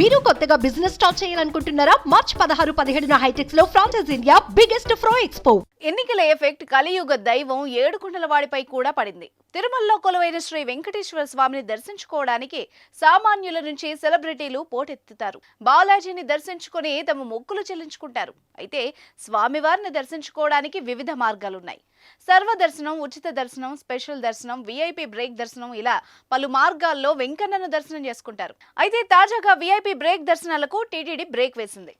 మీరు కొత్తగా business start చేయాలనుకుంటున్నారా? మార్చ్ పదహారు పదిహేడున హైటెక్స్లో ఫ్రాన్సెస్ ఇండియా బిగ్గెస్ట్ ఫ్రో ఎక్స్పో ఎన్నికల ఎఫెక్ట్ కలియుగ దైవం ఏడుకొండల వాడిపై కూడా పడింది. తిరుమలలో కొలువైన శ్రీ వెంకటేశ్వర స్వామిని దర్శించుకోవడానికి సామాన్యుల నుంచి సెలబ్రిటీలు పోటెత్తుతారు. బాలాజీని దర్శించుకుని తమ మొక్కులు చెల్లించుకుంటారు. అయితే స్వామివారిని దర్శించుకోవడానికి వివిధ మార్గాలున్నాయి. సర్వ దర్శనం ఉచిత దర్శనం స్పెషల్ దర్శనం విఐపి బ్రేక్ దర్శనం ఇలా పలు మార్గాల్లో వెంకన్నను దర్శనం చేసుకుంటారు. అయితే తాజాగా విఐపి బ్రేక్ దర్శనాలకు టీటీడీ బ్రేక్ వేసింది.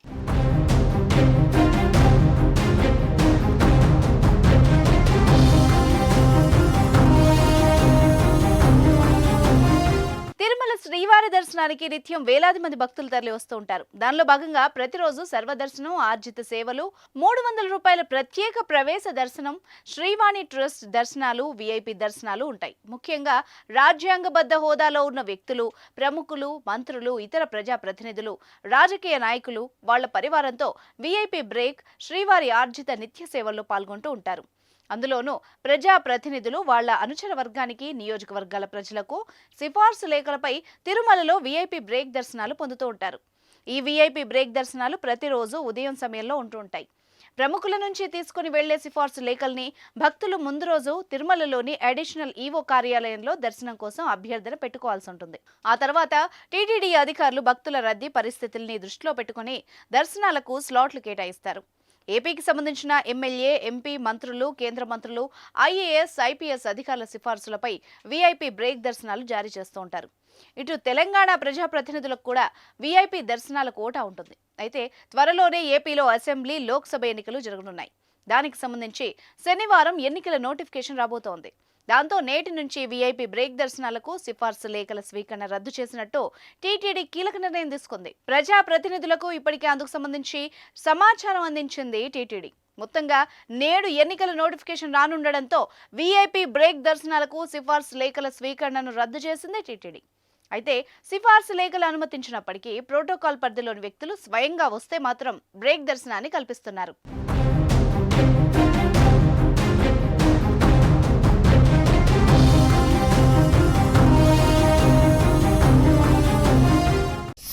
తిరుమల దర్శనానికి నిత్యం వేలాది మంది భక్తులు తరలి వస్తూ ఉంటారు. దానిలో భాగంగా ప్రతిరోజు సర్వదర్శనం ఆర్జిత సేవలు మూడు వందల రూపాయల ప్రత్యేక ప్రవేశ దర్శనం శ్రీవాణి ట్రస్ట్ దర్శనాలు విఐపి దర్శనాలు ఉంటాయి. ముఖ్యంగా రాజ్యాంగబద్ధ హోదాలో ఉన్న వ్యక్తులు ప్రముఖులు మంత్రులు ఇతర ప్రజా ప్రతినిధులు రాజకీయ నాయకులు వాళ్ళ పరివారంతో విఐపి బ్రేక్ శ్రీవారి ఆర్జిత నిత్య సేవల్లో పాల్గొంటూ ఉంటారు. అందులోనూ ప్రజా ప్రతినిధులు వాళ్ళ అనుచర వర్గానికి నియోజకవర్గాల ప్రజలకు సిఫార్సు లేఖలపై తిరుమలలో వీఐపీ బ్రేక్ దర్శనాలు పొందుతూ ఉంటారు. ఈ వీఐపీ బ్రేక్ దర్శనాలు ప్రతిరోజు ఉదయం సమయంలో ఉంటూ ఉంటాయి. ప్రముఖుల నుంచి తీసుకుని వెళ్ళే సిఫార్సు లేఖల్ని భక్తులు ముందు రోజు తిరుమలలోని అడిషనల్ ఈవో కార్యాలయంలో దర్శనం కోసం అభ్యర్థన పెట్టుకోవాల్సి ఉంటుంది. ఆ తర్వాత టీటీడీ అధికారులు భక్తుల రద్దీ పరిస్థితుల్ని దృష్టిలో పెట్టుకుని దర్శనాలకు స్లాట్లు కేటాయిస్తారు. ఏపీకి సంబంధించిన ఎమ్మెల్యే ఎంపీ మంత్రులు కేంద్ర మంత్రులు ఐఏఎస్ ఐపీఎస్ అధికారుల సిఫార్సులపై వీఐపీ బ్రేక్ దర్శనాలు జారీ చేస్తూ ఉంటారు. ఇటు తెలంగాణ ప్రజాప్రతినిధులకు కూడా వీఐపీ దర్శనాల కోటా ఉంటుంది. అయితే త్వరలోనే ఏపీలో అసెంబ్లీ లోక్సభ ఎన్నికలు జరగనున్నాయి. దానికి సంబంధించి శనివారం ఎన్నికల నోటిఫికేషన్ రాబోతోంది. దాంతో నేటి నుంచి వీఐపీ బ్రేక్ దర్శనాలకు సిఫార్సు లేఖల స్వీకరణ రద్దు చేసినట్టు టీటీడీ కీలక నిర్ణయం తీసుకుంది. ప్రజా ప్రతినిధులకు ఇప్పటికే అందుకు సంబంధించి సమాచారం అందించింది టీటీడీ మొత్తంగా నేడు ఎన్నికల నోటిఫికేషన్ రానుండడంతో వీఐపీ బ్రేక్ దర్శనాలకు సిఫార్సు లేఖల స్వీకరణను రద్దు చేసింది టీటీడీ అయితే సిఫార్సు లేఖలు అనుమతించినప్పటికీ ప్రోటోకాల్ పరిధిలోని వ్యక్తులు స్వయంగా వస్తే మాత్రం బ్రేక్ దర్శనాన్ని కల్పిస్తున్నారు.